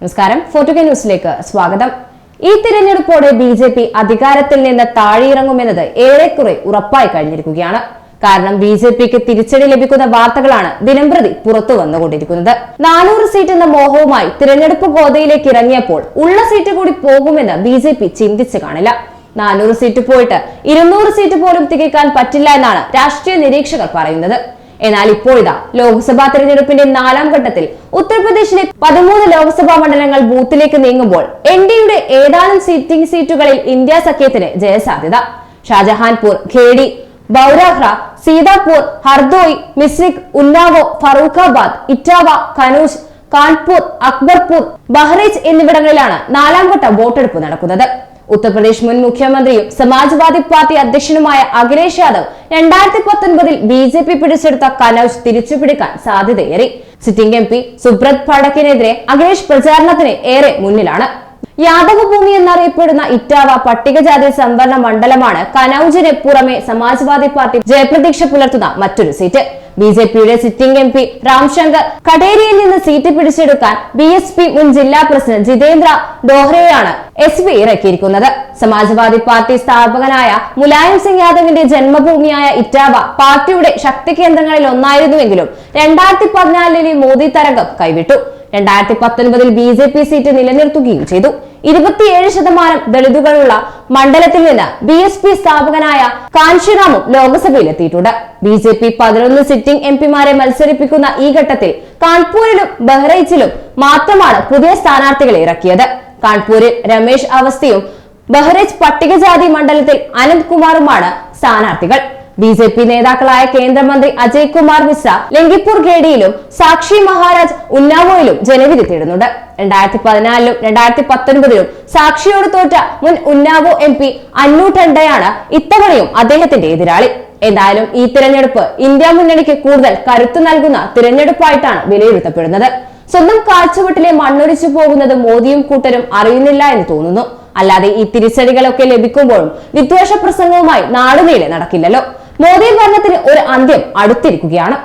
നമസ്കാരം. ഫോർട്ടുഗ ന്യൂസിലേക്ക് സ്വാഗതം. ഈ തിരഞ്ഞെടുപ്പോടെ ബി ജെ പി അധികാരത്തിൽ നിന്ന് താഴെയിറങ്ങുമെന്നത് ഏറെക്കുറെ ഉറപ്പായി കഴിഞ്ഞിരിക്കുകയാണ്. കാരണം ബി ജെ പിക്ക് തിരിച്ചടി ലഭിക്കുന്ന വാർത്തകളാണ് ദിനംപ്രതി പുറത്തു വന്നുകൊണ്ടിരിക്കുന്നത്. നാനൂറ് സീറ്റ് എന്ന മോഹവുമായി തിരഞ്ഞെടുപ്പ് ഗോതയിലേക്ക് ഇറങ്ങിയപ്പോൾ ഉള്ള സീറ്റ് കൂടി പോകുമെന്ന് ബി ജെ പി ചിന്തിച്ചു കാണില്ല. നാനൂറ് സീറ്റ് പോയിട്ട് ഇരുന്നൂറ് സീറ്റ് പോലും തികയ്ക്കാൻ പറ്റില്ല എന്നാണ് രാഷ്ട്രീയ നിരീക്ഷകർ പറയുന്നത്. എന്നാൽ ഇപ്പോഴിതാ ലോക്സഭാ തെരഞ്ഞെടുപ്പിന്റെ നാലാം ഘട്ടത്തിൽ ഉത്തർപ്രദേശിലെ പതിമൂന്ന് ലോക്സഭാ മണ്ഡലങ്ങൾ ബൂത്തിലേക്ക് നീങ്ങുമ്പോൾ എൻ ഡിയുടെ ഏതാനും സീറ്റിംഗ് സീറ്റുകളിൽ ഇന്ത്യ സഖ്യത്തിന് ജയസാധ്യത. ഷാജഹാൻപൂർ ഖേഡി ബൌരാഹ്ര സീതാപൂർ ഹർദോയ് മിസ്രിക് ഉന്നാവോ ഫറൂഖാബാദ് ഇറ്റാവ കനൂജ് കാൺപൂർ അക്ബർപൂർ ബഹ്റൈച്ച് എന്നിവിടങ്ങളിലാണ് നാലാം ഘട്ട വോട്ടെടുപ്പ് നടക്കുന്നത്. ഉത്തർപ്രദേശ് മുൻ മുഖ്യമന്ത്രിയും സമാജ്വാദി പാർട്ടി അധ്യക്ഷനുമായ അഖിലേഷ് യാദവ് രണ്ടായിരത്തി പത്തൊൻപതിൽ ബി ജെ പി പിടിച്ചെടുത്ത കനൌജ് തിരിച്ചുപിടിക്കാൻ സാധ്യതയേറി. സിറ്റിംഗ് എം പി സുബ്രത് ഫടക്കിനെതിരെ അഖിലേഷ് പ്രചാരണത്തിന് ഏറെ മുന്നിലാണ്. യാദവ് ഭൂമി എന്നറിയപ്പെടുന്ന ഇറ്റാവ പട്ടികജാതി സംവരണ മണ്ഡലമാണ് കനൌജിന് പുറമെ സമാജ്വാദി പാർട്ടി ജയപ്രതീക്ഷ പുലർത്തുന്ന മറ്റൊരു സീറ്റ്. ബി ജെ പിയുടെ സിറ്റിംഗ് എം പി രാംശങ്കർ. കടേരിയിൽ നിന്ന് സീറ്റ് പിടിച്ചെടുക്കാൻ ബി എസ് പി മുൻ ജില്ലാ പ്രസിഡന്റ് ജിതേന്ദ്ര ഡോഹ്രെയാണ് എസ് പി ഇറക്കിയിരിക്കുന്നത്. സമാജ്വാദി പാർട്ടി സ്ഥാപകനായ മുലായം സിംഗ് യാദവിന്റെ ജന്മഭൂമിയായ ഇറ്റാവ പാർട്ടിയുടെ ശക്തി കേന്ദ്രങ്ങളിൽ ഒന്നായിരുന്നുവെങ്കിലും രണ്ടായിരത്തി പതിനാലിലെ മോദി തരംഗം കൈവിട്ടു. രണ്ടായിരത്തി പത്തൊൻപതിൽ ബി ജെ പി സീറ്റ് നിലനിർത്തുകയും ചെയ്തു. ഇരുപത്തിയേഴ് ശതമാനം ദളിതുകളുള്ള മണ്ഡലത്തിൽ നിന്ന് ബി എസ് പി സ്ഥാപകനായ കാഞ്ചിറാമും ലോക്സഭയിലെത്തിയിട്ടുണ്ട്. ബി ജെ പി പതിനൊന്ന് സിറ്റിംഗ് എം പിമാരെ മത്സരിപ്പിക്കുന്ന ഈ ഘട്ടത്തിൽ കാൺപൂരിലും ബഹ്റൈച്ചിലും മാത്രമാണ് പുതിയ സ്ഥാനാർത്ഥികളെ ഇറക്കിയത്. കാൺപൂരിൽ രമേശ് അവസ്ഥയും ബഹ്റൈച്ച് പട്ടികജാതി മണ്ഡലത്തിൽ അനന്ത് കുമാറുമാണ് സ്ഥാനാർത്ഥികൾ. ബി ജെ പി നേതാക്കളായ കേന്ദ്രമന്ത്രി അജയ് കുമാർ മിശ്ര ലങ്കിപ്പൂർ ഖേഡിയിലും സാക്ഷി മഹാരാജ് ഉന്നാവോയിലും ജനവിധി തേടുന്നുണ്ട്. രണ്ടായിരത്തി പതിനാലിലും രണ്ടായിരത്തി പത്തൊൻപതിലും സാക്ഷിയോട് തോറ്റ മുൻ ഉന്നാവോ എം പി അന്നു ടണ്ടയാണ് ഇത്തവണയും അദ്ദേഹത്തിന്റെ എതിരാളി. എന്തായാലും ഈ തിരഞ്ഞെടുപ്പ് ഇന്ത്യ മുന്നണിക്ക് കൂടുതൽ കരുത്ത് നൽകുന്ന തിരഞ്ഞെടുപ്പായിട്ടാണ് വിലയിരുത്തപ്പെടുന്നത്. സ്വന്തം കാഴ്ചവെട്ടിലെ മണ്ണൊലിച്ചു പോകുന്നത് മോദിയും കൂട്ടരും അറിയുന്നില്ല എന്ന് തോന്നുന്നു. അല്ലാതെ ഈ തിരിച്ചടികളൊക്കെ ലഭിക്കുമ്പോഴും വിദ്വേഷ പ്രസംഗവുമായി നാടുനീളെ നടക്കില്ലല്ലോ. മോദി ഭരണത്തിന് ഒരു അന്ത്യം അടുത്തിരിക്കുകയാണ്.